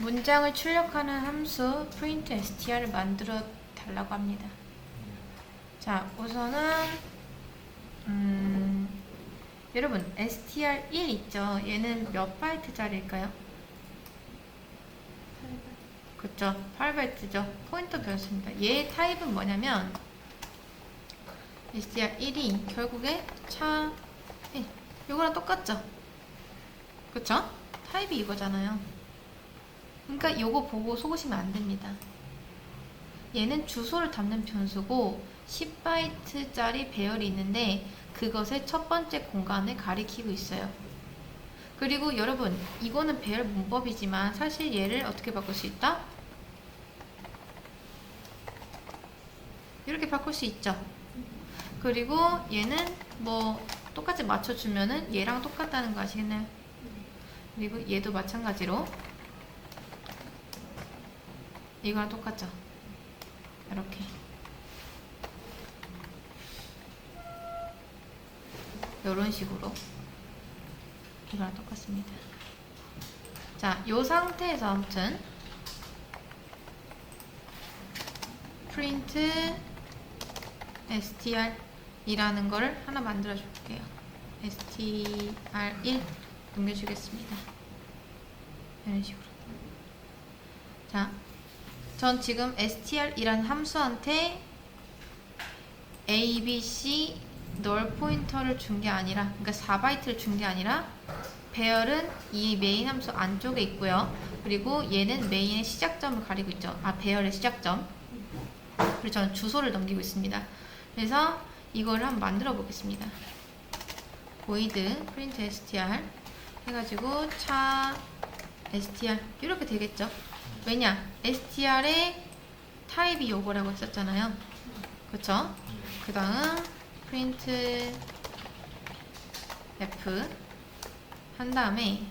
문장을 출력하는 함수 print str을 만들어 달라고 합니다. 자, 우선은 음, 여러분 str1 있죠? 얘는 몇 바이트짜리일까요? 그쵸, 8바이트죠. 포인터 배웠습니다. 얘의 타입은 뭐냐면 str1이 결국에 차 1. 이거랑 똑같죠? 그쵸? 타입이 이거잖아요. 그러니까 요거 보고 속으시면 안 됩니다. 얘는 주소를 담는 변수고 10바이트짜리 배열이 있는데 그것의 첫 번째 공간을 가리키고 있어요. 그리고 여러분 이거는 배열 문법이지만 사실 얘를 어떻게 바꿀 수 있다? 이렇게 바꿀 수 있죠. 그리고 얘는 뭐 똑같이 맞춰주면은 얘랑 똑같다는 거 아시겠나요? 그리고 얘도 마찬가지로 이거랑 똑같죠? 이렇게 이런 식으로 이거랑 똑같습니다. 자, 이 상태에서 아무튼 print str 이라는 거를 하나 만들어 줄게요. str1 넘겨주겠습니다. 이런 식으로. 자, 전 지금 str이라는 함수한테 a, b, c 널 포인터를 준 게 아니라, 그러니까 4바이트를 준 게 아니라 배열은 이 메인 함수 안쪽에 있고요. 그리고 얘는 메인의 시작점을 가리고 있죠. 아, 배열의 시작점. 그리고 저는 주소를 넘기고 있습니다. 그래서 이거를 한번 만들어 보겠습니다. void print str 해가지고 차 str 이렇게 되겠죠. 왜냐? str의 타입이 요거라고 했었잖아요. 그쵸? 그 다음 print f 한 다음에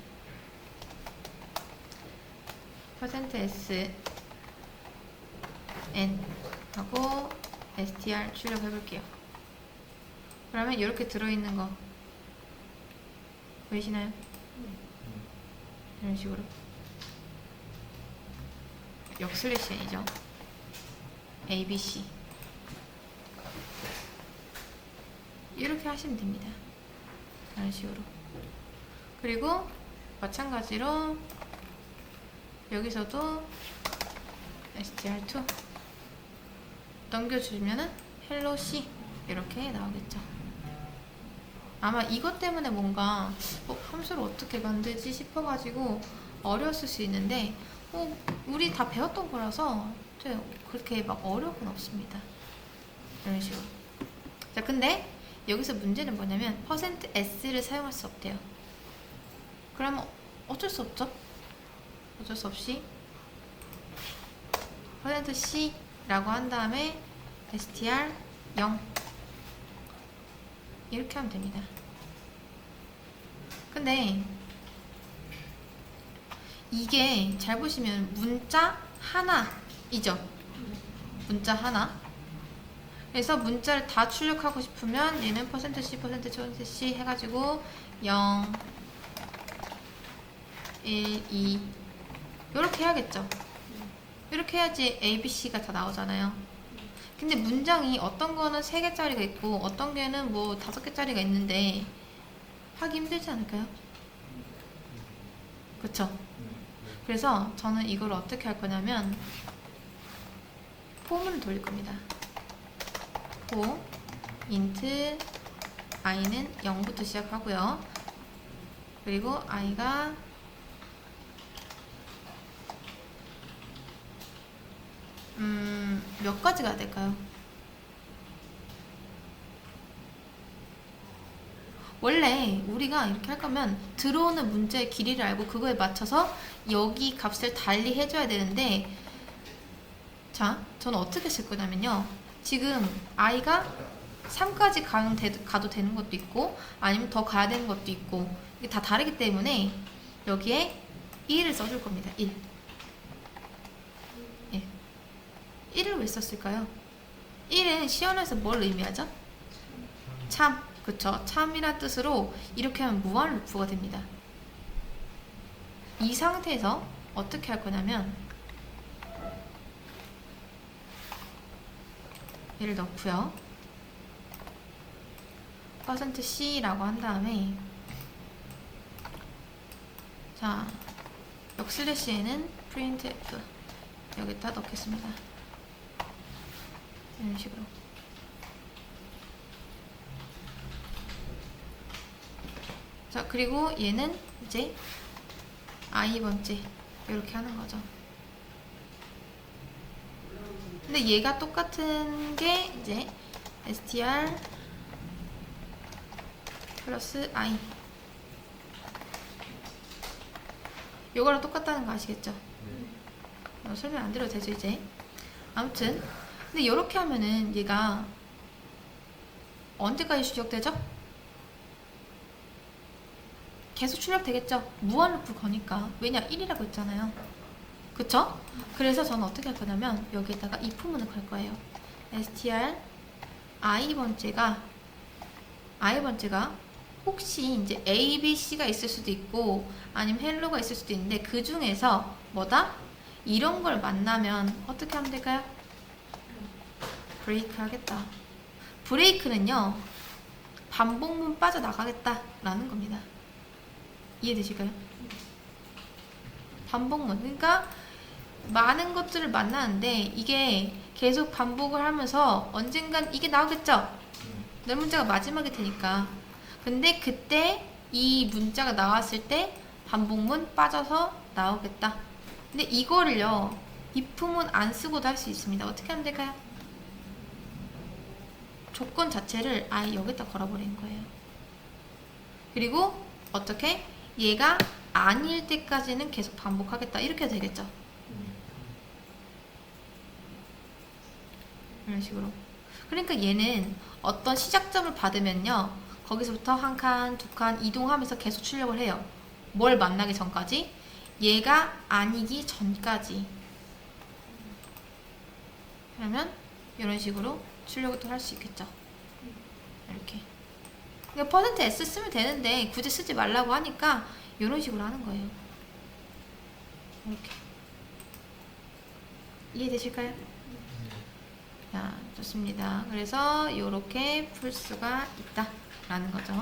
%s n 하고 str 출력해 볼게요. 그러면 이렇게 들어있는 거 보이시나요? 이런 식으로 역 슬래시이죠 A, B, C 이렇게 하시면 됩니다. 이런 식으로 그리고 마찬가지로 여기서도 str2 넘겨주면은 hello C 이렇게 나오겠죠. 아마 이것 때문에 뭔가 어, 함수를 어떻게 만들지 싶어가지고 어려웠을 수 있는데 어, 우리 다 배웠던 거라서 저 그렇게 막 어려운 건 없습니다. 이런 식으로. 자, 근데 여기서 문제는 뭐냐면 %s를 사용할 수 없대요. 그러면 어쩔 수 없죠? 어쩔 수 없이 %c라고 한 다음에 str 0 이렇게 하면 됩니다. 근데 이게 잘 보시면 문자 하나이죠. 문자 하나. 그래서 문자를 다 출력하고 싶으면 얘는 %c, %c 해가지고 0, 1, 2 이렇게 해야겠죠. 이렇게 해야지 A, B, C가 다 나오잖아요. 근데 문장이 어떤 거는 3개짜리가 있고 어떤 개는 뭐 5개짜리가 있는데 하기 힘들지 않을까요? 그쵸? 그래서 저는 이걸 어떻게 할 거냐면 폼을 돌릴 겁니다. 폼 int i는 0부터 시작하고요. 그리고 i가 음, 몇 가지가 될까요? 원래 우리가 이렇게 할 거면 들어오는 문제의 길이를 알고 그거에 맞춰서 여기 값을 달리 해줘야 되는데 자, 저는 어떻게 쓸 거냐면요. 지금 i가 3까지 가면 되, 가도 되는 것도 있고 아니면 더 가야 되는 것도 있고 이게 다 다르기 때문에 여기에 1을 써줄 겁니다. 1. 예. 1을 왜 썼을까요? 1은 시연에서 뭘 의미하죠? 참, 그쵸. 참이란 뜻으로 이렇게 하면 무한 루프가 됩니다. 이 상태에서 어떻게 할 거냐면 얘를 넣고요. 퍼센트 %c라고 한 다음에 자 역 슬래시에는 print f 여기다 넣겠습니다. 이런 식으로 자 그리고 얘는 이제 i 번째 이렇게 하는 거죠. 근데 얘가 똑같은 게 이제 str 플러스 i 요거랑 똑같다는 거 아시겠죠? 어, 설명 안 드려도 되죠 이제 아무튼 근데 이렇게 하면은 얘가 언제까지 출력되죠? 계속 출력되겠죠? 무한 루프 거니까 왜냐 1이라고 했잖아요 그쵸? 그래서 저는 어떻게 할 거냐면 여기에다가 if문을 걸 거예요 str i 번째가 i 번째가 혹시 이제 a, b, c가 있을 수도 있고 아니면 헬로가 있을 수도 있는데 그 중에서 뭐다? 이런 걸 만나면 어떻게 하면 될까요? 브레이크 하겠다. 브레이크는요, 반복문 빠져나가겠다라는 겁니다. 이해되실까요? 반복문. 그러니까 많은 것들을 만나는데 이게 계속 반복을 하면서 언젠간 이게 나오겠죠? 내 문자가 마지막이 되니까. 근데 그때 이 문자가 나왔을 때 반복문 빠져서 나오겠다. 근데 이거를요, if문 안 쓰고도 할 수 있습니다. 어떻게 하면 될까요? 조건 자체를 아예 여기다 걸어버리는 거예요. 그리고 어떻게? 얘가 아닐 때까지는 계속 반복하겠다. 이렇게 되겠죠? 이런 식으로. 그러니까 얘는 어떤 시작점을 받으면요. 거기서부터 한 칸, 두 칸 이동하면서 계속 출력을 해요. 뭘 만나기 전까지? 얘가 아니기 전까지. 그러면 이런 식으로 출력을 또 할 수 있겠죠. 이렇게. 그러니까 퍼센트 %s 쓰면 되는데 굳이 쓰지 말라고 하니까 이런 식으로 하는 거예요. 이렇게. 이해되실까요? 자, 좋습니다. 그래서 이렇게 풀 수가 있다라는 거죠.